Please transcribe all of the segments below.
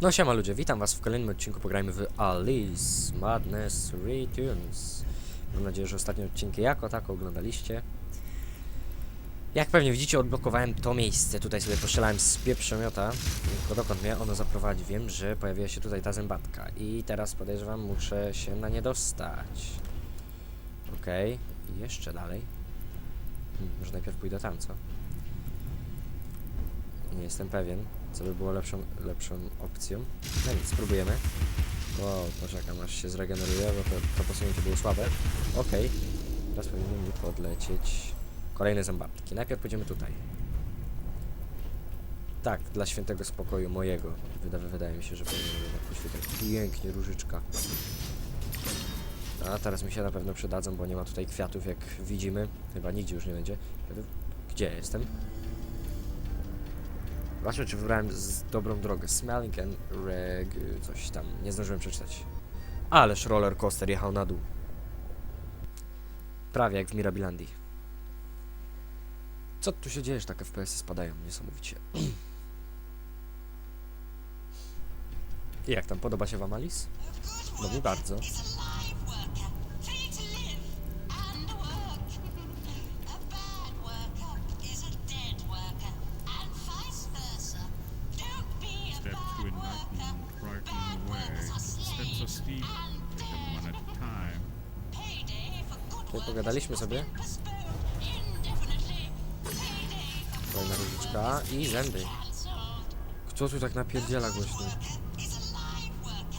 No siema ludzie, witam was w kolejnym odcinku, pograjmy w Alice Madness Returns. Mam nadzieję, że ostatnie odcinki jako tako oglądaliście. Jak pewnie widzicie, odblokowałem to miejsce, tutaj sobie postrzelałem z pieprzomiota, tylko dokąd mnie ono zaprowadzi. Wiem, że pojawiła się tutaj ta zębatka i teraz podejrzewam, muszę się na nie dostać. Okej, i jeszcze dalej. Hmm, może najpierw pójdę tam, co? Nie jestem pewien, co by było lepszą, lepszą opcją. No nic, spróbujemy. O, poczekam aż się zregeneruje, bo to, to posunięcie było słabe. Okej, teraz powinny mi podlecieć kolejne zębatki. Najpierw pójdziemy tutaj. Tak, dla świętego spokoju mojego. Wyda, wydaje mi się, że powinienem jednak poświęcić. Pięknie, różyczka. A teraz mi się na pewno przydadzą, bo nie ma tutaj kwiatów, jak widzimy. Chyba nigdzie już nie będzie. Gdzie jestem? Zobaczmy, czy wybrałem z dobrą drogę. Smelling and reg... coś tam. Nie zdążyłem przeczytać. Ależ roller coaster jechał na dół. Prawie jak w Mirabilandii. Co tu się dzieje, że tak FPS-y spadają niesamowicie. I jak tam, podoba się wam Alice? No mi bardzo. Tutaj pogadaliśmy sobie. Kolejna różyczka i zęby. Kto tu tak napierdziela głośno?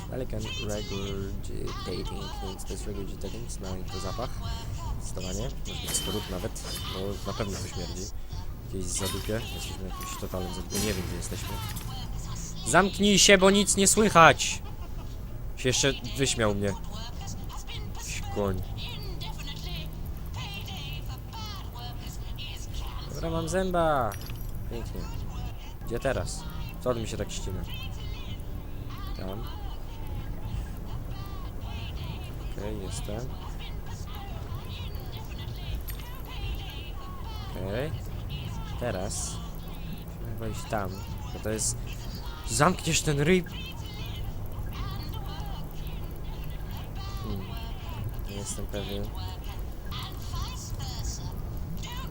Pelican regurgitating means to jest regurgitating, smelling to zapach. Zdecydowanie, może być to nawet, bo na pewno to śmierdzi. Jakieś zadupie, jesteśmy jakimś totalnym zadupie, nie wiem gdzie jesteśmy. Zamknij się, bo nic nie słychać! Się jeszcze wyśmiał mnie. Koń. Dobra, mam zęba! Pięknie. Gdzie teraz? Co mi się tak ścina? Tam. Okej, jestem. Okej. Teraz. Musimy chyba iść tam. Bo to jest... Zamkniesz ten ryj... Hmm. Nie jestem pewien.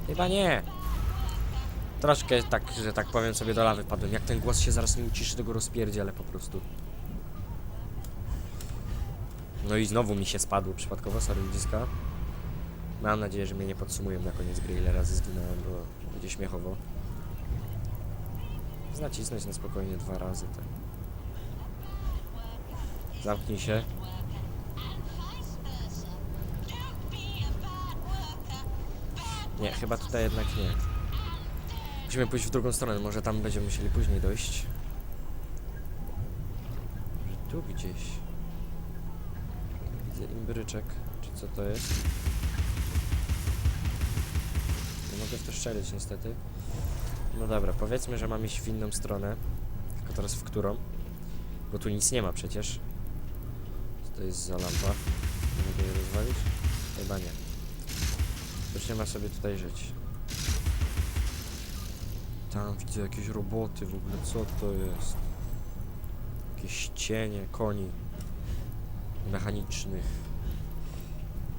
Chyba nie. Troszkę tak, że tak powiem sobie do lawy padłem. Jak ten głos się zaraz nie uciszy, to go rozpierdzielę po prostu. No i znowu mi się spadło przypadkowo, sorry ludziska. Mam nadzieję, że mnie nie podsumują na koniec gry, ile razy zginąłem, bo będzie śmiechowo. Nacisnąć na spokojnie dwa razy, tak. Zamknij się. Nie, chyba tutaj jednak nie. Musimy pójść w drugą stronę, może tam będziemy musieli później dojść. Może tu gdzieś. Widzę imbryczek, czy co to jest? Nie mogę w to strzelić niestety. No dobra, powiedzmy, że mam iść w inną stronę. Tylko teraz w którą? Bo tu nic nie ma przecież. Co to jest za lampa? Nie mogę jej rozwalić? Chyba nie. Już nie ma sobie tutaj żyć. Tam widzę jakieś roboty w ogóle, co to jest? Jakieś cienie koni mechanicznych.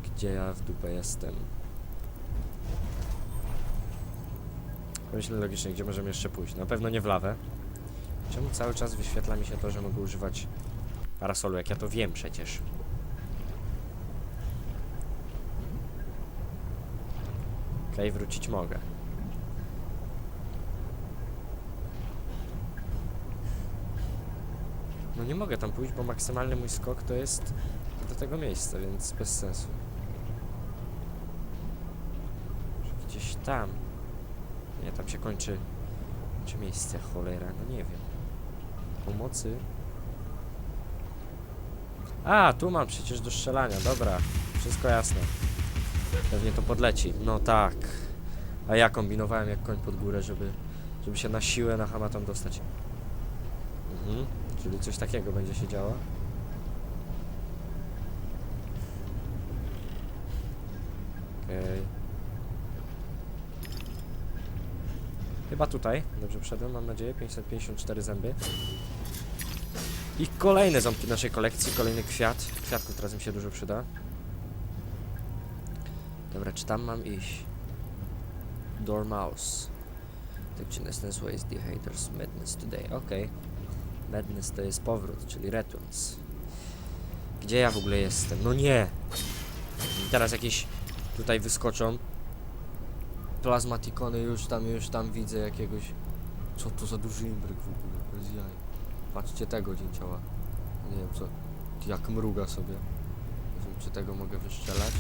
Gdzie ja w dupę jestem? Myślę logicznie, gdzie możemy jeszcze pójść. Na pewno nie w lawę. Czemu cały czas wyświetla mi się to, że mogę używać parasolu, jak ja to wiem przecież? Okej, wrócić mogę. No nie mogę tam pójść, bo maksymalny mój skok to jest do tego miejsca, więc bez sensu. Gdzieś tam. Nie, tam się kończy, kończy miejsce, cholera, no nie wiem. Pomocy. A, tu mam przecież do strzelania, dobra. Wszystko jasne. Pewnie to podleci. No tak. A ja kombinowałem jak koń pod górę, żeby, żeby się na siłę na hamaton dostać. Czyli coś takiego będzie się działo. Okej. Chyba tutaj. Dobrze wszedłem, mam nadzieję. 554 zęby. I kolejne ząbki naszej kolekcji, kolejny kwiat. Kwiatków teraz mi się dużo przyda. Dobra, czy tam mam iść? Dormouse. Technessness ways the haters madness today. Okej. Madness to jest powrót, czyli returns. Gdzie ja w ogóle jestem? No nie! I teraz jakieś tutaj wyskoczą. Plazmatikony już tam, już tam widzę jakiegoś... Co to za duży imbryk w ogóle? Bez jaj. Patrzcie tego dzięcioła. Nie wiem co. Jak mruga sobie. Nie wiem czy tego mogę wystrzelać.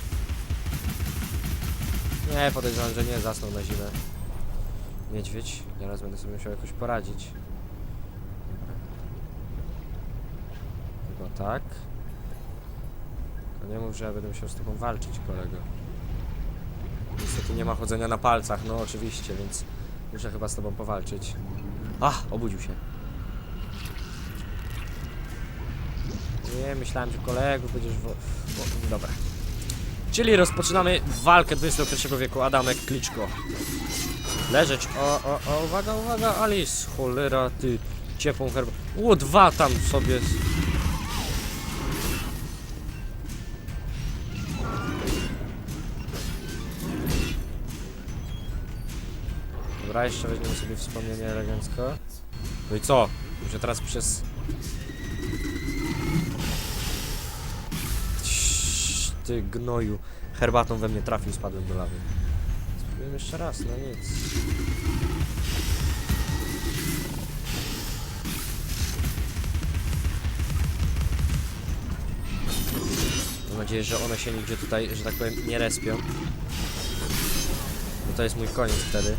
Nie, podejrzewam, że nie zasnął na zimę. Niedźwiedź. Teraz będę sobie musiał jakoś poradzić. Dobra. Chyba tak. Tylko nie mów, że ja będę musiał z tobą walczyć, kolego. Niestety nie ma chodzenia na palcach, no oczywiście, więc muszę chyba z tobą powalczyć. Ach, obudził się. Nie, myślałem, że kolegów będziesz wo... wo... Dobra. Czyli rozpoczynamy walkę XXI wieku. Adamek, Kliczko. Leżeć. O, o, o, uwaga, uwaga, Alice. Cholera, ty. Ciepłą herbatę. O, dwa tam sobie. Dobra, jeszcze weźmiemy sobie wspomnienie elegancko. No i co? Muszę teraz przez... Ty gnoju. Herbatą we mnie trafił, spadłem do lawy. Spróbujemy jeszcze raz, no nic. Mam nadzieję, że one się nigdzie tutaj, że tak powiem, nie respią. Bo to jest mój koniec wtedy.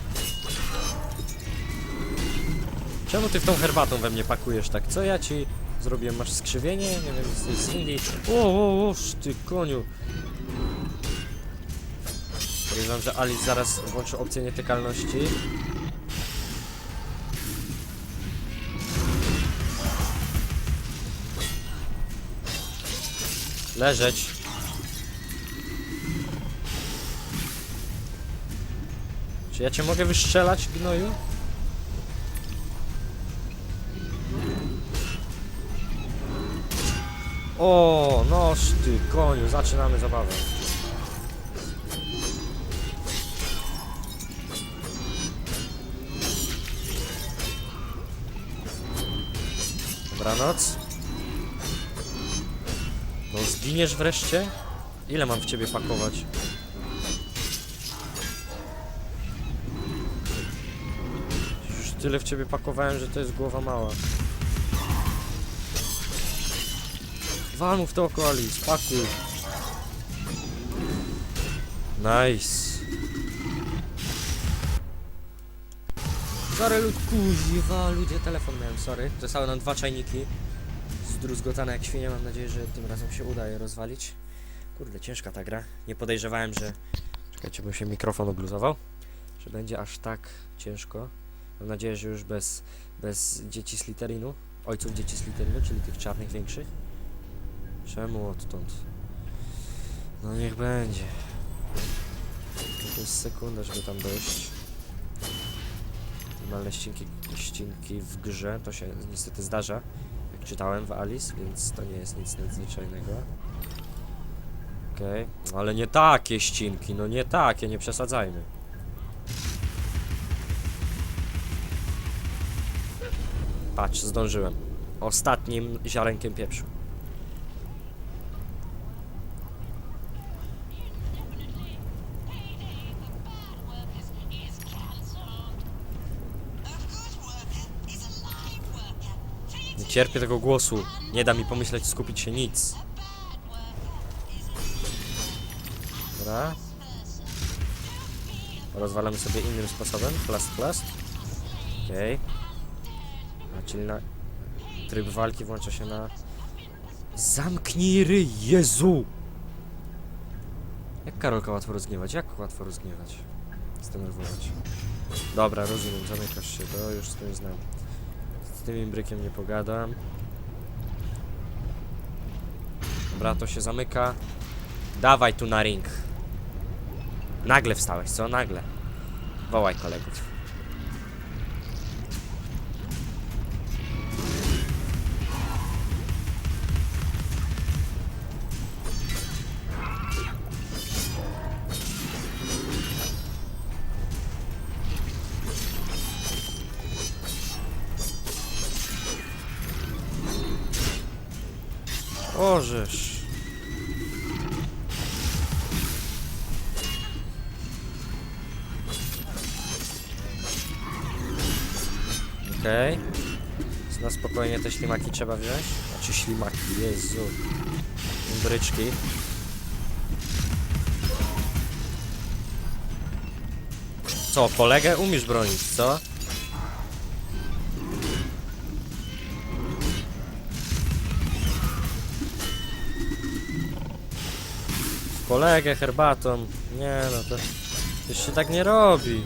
Czemu ty w tą herbatą we mnie pakujesz tak? Co ja ci zrobiłem? Masz skrzywienie? Nie wiem, jesteś z Indii. O, o, o, ty koniu. Podejrzewam, że Alice zaraz włączy opcję nietykalności. Leżeć. Czy ja cię mogę wystrzelać, gnoju? O, noż ty, koniu, zaczynamy zabawę. Dobranoc. No zginiesz wreszcie? Ile mam w ciebie pakować? Już tyle w ciebie pakowałem, że to jest głowa mała. Wal w to oko, Alice, pakuj. Nice. Sorry, lud- kuźwa, ludzie, telefon miałem, sorry. Zostały nam dwa czajniki. Zdruzgotane jak świnie, mam nadzieję, że tym razem się uda je rozwalić. Kurde, ciężka ta gra. Nie podejrzewałem, że... Czekajcie, bo się mikrofon obluzował. Że będzie aż tak ciężko. Mam nadzieję, że już bez, bez dzieci z literinu. Ojców dzieci z literinu, czyli tych czarnych większych. Czemu odtąd? No niech będzie. To jest sekunda, żeby tam dojść. Normalne ścinki, ścinki w grze, to się niestety zdarza. Jak czytałem w Alice, więc to nie jest nic nadzwyczajnego. Okej, okay. ale nie takie ścinki, no nie takie, nie przesadzajmy. Patrz, zdążyłem. Ostatnim ziarenkiem pieprzu. Cierpię tego głosu. Nie da mi pomyśleć, skupić się nic. Dobra. Rozwalamy sobie innym sposobem. Plast, plast. Okej. A, czyli na... Tryb walki włącza się na... Zamknij ryj, Jezu! Jak Karolka łatwo rozgniewać? Jak łatwo rozgniewać? Zdenerwować. Dobra, rozumiem, zamykasz się, to już z tym znam. Z tym imbrykiem nie pogadam. Dobra, to się zamyka. Dawaj tu na ring. Nagle wstałeś, co? Nagle. Wołaj kolegów. Orzesz. Okej. Okay. Na spokojnie te ślimaki trzeba wziąć. Znaczy ślimaki, Jezu. Bryczki. Co, kolegę umiesz bronić, co? Kolegę herbatą. Nie no, to już się tak nie robi.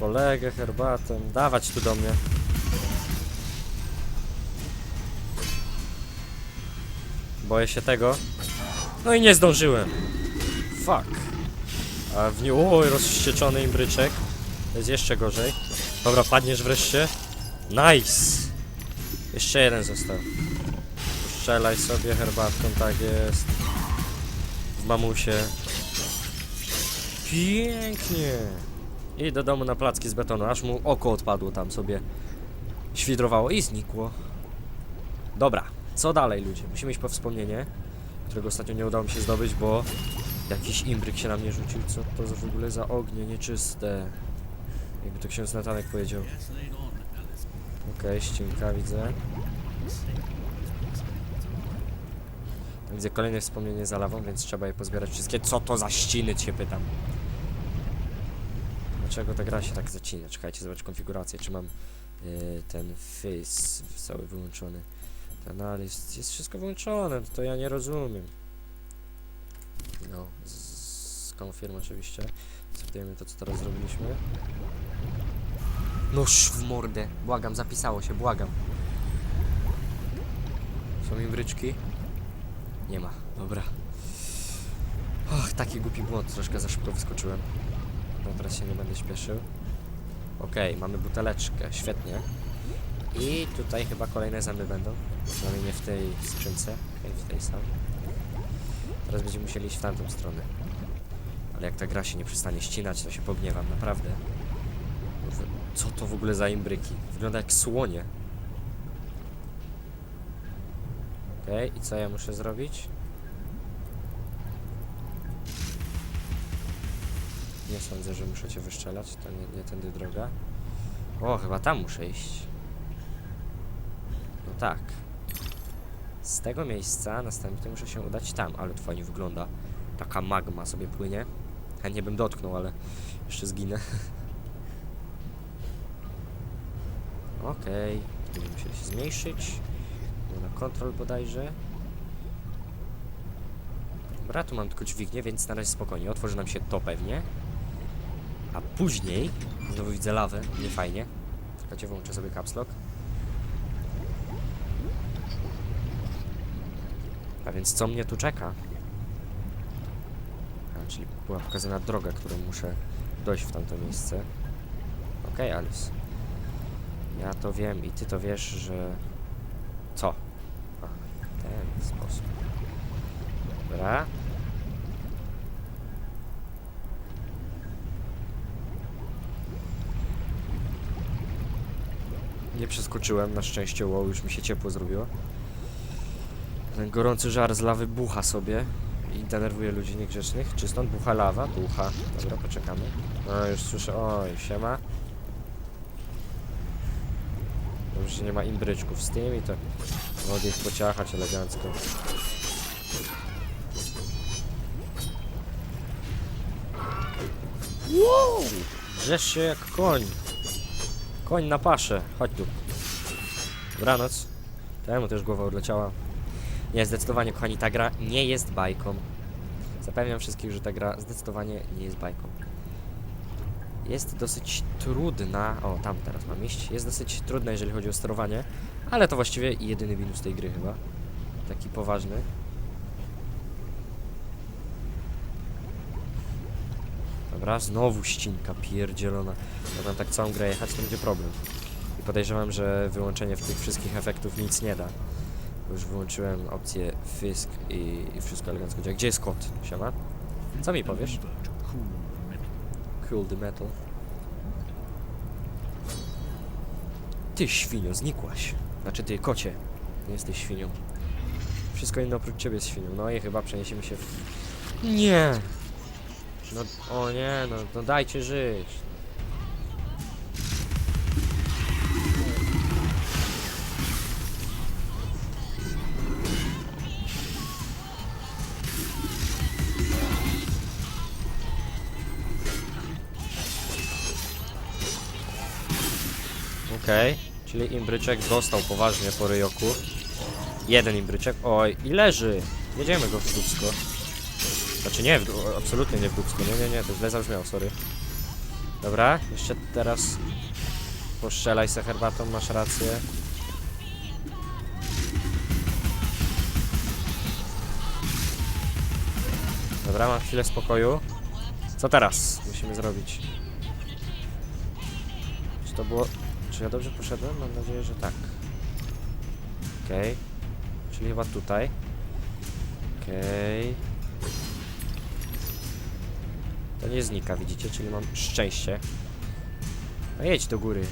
Kolegę herbatą. Dawać tu do mnie. Boję się tego. No i nie zdążyłem. Fuck. A w oj, rozścieczony imbryczek. To jest jeszcze gorzej. Dobra, padniesz wreszcie. Nice! Jeszcze jeden został. Strzelaj sobie herbatką, tak jest. W mamusie. Pięknie! I do domu na placki z betonu, aż mu oko odpadło tam sobie. Świdrowało i znikło. Dobra, co dalej ludzie? Musimy iść po wspomnienie, którego ostatnio nie udało mi się zdobyć, bo Jakiś imbryk się na mnie rzucił, co to w ogóle za ognie nieczyste. Jakby to ksiądz Natanek powiedział. Okej, ścinka widzę. Widzę kolejne wspomnienie za lawą, więc trzeba je pozbierać wszystkie. Co to za ściny, się pytam. Dlaczego ta gra się tak zacina? Czekajcie, zobacz konfigurację, czy mam yy, ten face cały wyłączony. Ten jest wszystko wyłączone, to ja nie rozumiem. No, z confirm oczywiście. Sprawdzimy to, co teraz zrobiliśmy. Noż w mordę. Błagam, zapisało się, błagam. Są imbryczki? Nie ma, dobra. Och, taki głupi błąd, troszkę za szybko wyskoczyłem. No teraz się nie będę śpieszył. Okej, mamy buteleczkę, świetnie. I tutaj chyba kolejne zęby będą. Przynajmniej nie w tej skrzynce, okej, w tej samej. Teraz będziemy musieli iść w tamtą stronę. Ale jak ta gra się nie przestanie ścinać, to się pogniewam, naprawdę. Co to w ogóle za imbryki? Wygląda jak słonie. Okej, i co ja muszę zrobić? Nie sądzę, że muszę cię wyszczelać, to nie, nie tędy droga. O, chyba tam muszę iść. No tak. Z tego miejsca następnie muszę się udać tam, ale to fajnie wygląda. Taka magma sobie płynie. Chętnie bym dotknął, ale jeszcze zginę. Okej, będziemy musieli się zmniejszyć. Na kontrol bodajże. Dobra, tu mam tylko dźwignię, więc na razie spokojnie. Otworzy nam się to pewnie. A później, znowu widzę lawę, nie fajnie. Czekajcie, włączę sobie caps lock. A więc co mnie tu czeka? A, czyli była pokazana droga, którą muszę dojść w tamto miejsce. Okej, Alice. Ja to wiem i ty to wiesz, że... Co? A, ten sposób. Dobra. Nie przeskoczyłem, na szczęście, wow, już mi się ciepło zrobiło. Ten gorący żar z lawy bucha sobie i denerwuje ludzi niegrzecznych. Czy stąd bucha lawa? Bucha. Dobra, poczekamy. No, już słyszę. Oj, siema. Dobrze, że nie ma imbryczków z tymi, to mogę ich pociachać elegancko. Wow! Drzesz się jak koń. Koń na paszę. Chodź tu. Dobranoc. Temu też głowa odleciała. Nie, zdecydowanie, kochani, ta gra nie jest bajką. Zapewniam wszystkich, że ta gra zdecydowanie nie jest bajką. Jest dosyć trudna. O, tam teraz mam iść. Jest dosyć trudna, jeżeli chodzi o sterowanie, ale to właściwie jedyny minus tej gry chyba. Taki poważny. Dobra, znowu ścinka pierdzielona. Mam tak całą grę jechać, to będzie problem. I podejrzewam, że wyłączenie tych wszystkich efektów nic nie da. Już wyłączyłem opcję Fisk i, wszystko elegancko działa. Gdzie jest kot? Siema? Co mi powiesz? Cool the metal. Ty świnio, znikłaś. Znaczy ty kocie. Nie jesteś świnią. Wszystko inne oprócz ciebie jest świnią. No i chyba przeniesiemy się w... Nie! No, o nie, no, no dajcie żyć. Okej, czyli imbryczek dostał poważnie po ryjoku. Jeden imbryczek. Oj, i leży. Jedziemy go w dupsko. Znaczy nie, w, absolutnie nie w dupsko. Nie, nie, nie, to źle zabrzmiało, sorry. Dobra, jeszcze teraz poszczelaj se herbatą, masz rację. Dobra, mam chwilę spokoju. Co teraz musimy zrobić? Czy to było... Czy ja dobrze poszedłem? Mam nadzieję, że tak. Okej. Czyli chyba tutaj. Okej. To nie znika, widzicie? Czyli mam szczęście. No jedź do góry.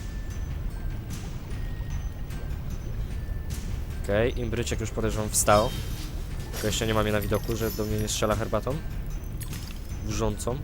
Okej, imbryczek już podejrzewam wstał. Tylko jeszcze nie mam je na widoku, że do mnie nie strzela herbatą. Wrzącą.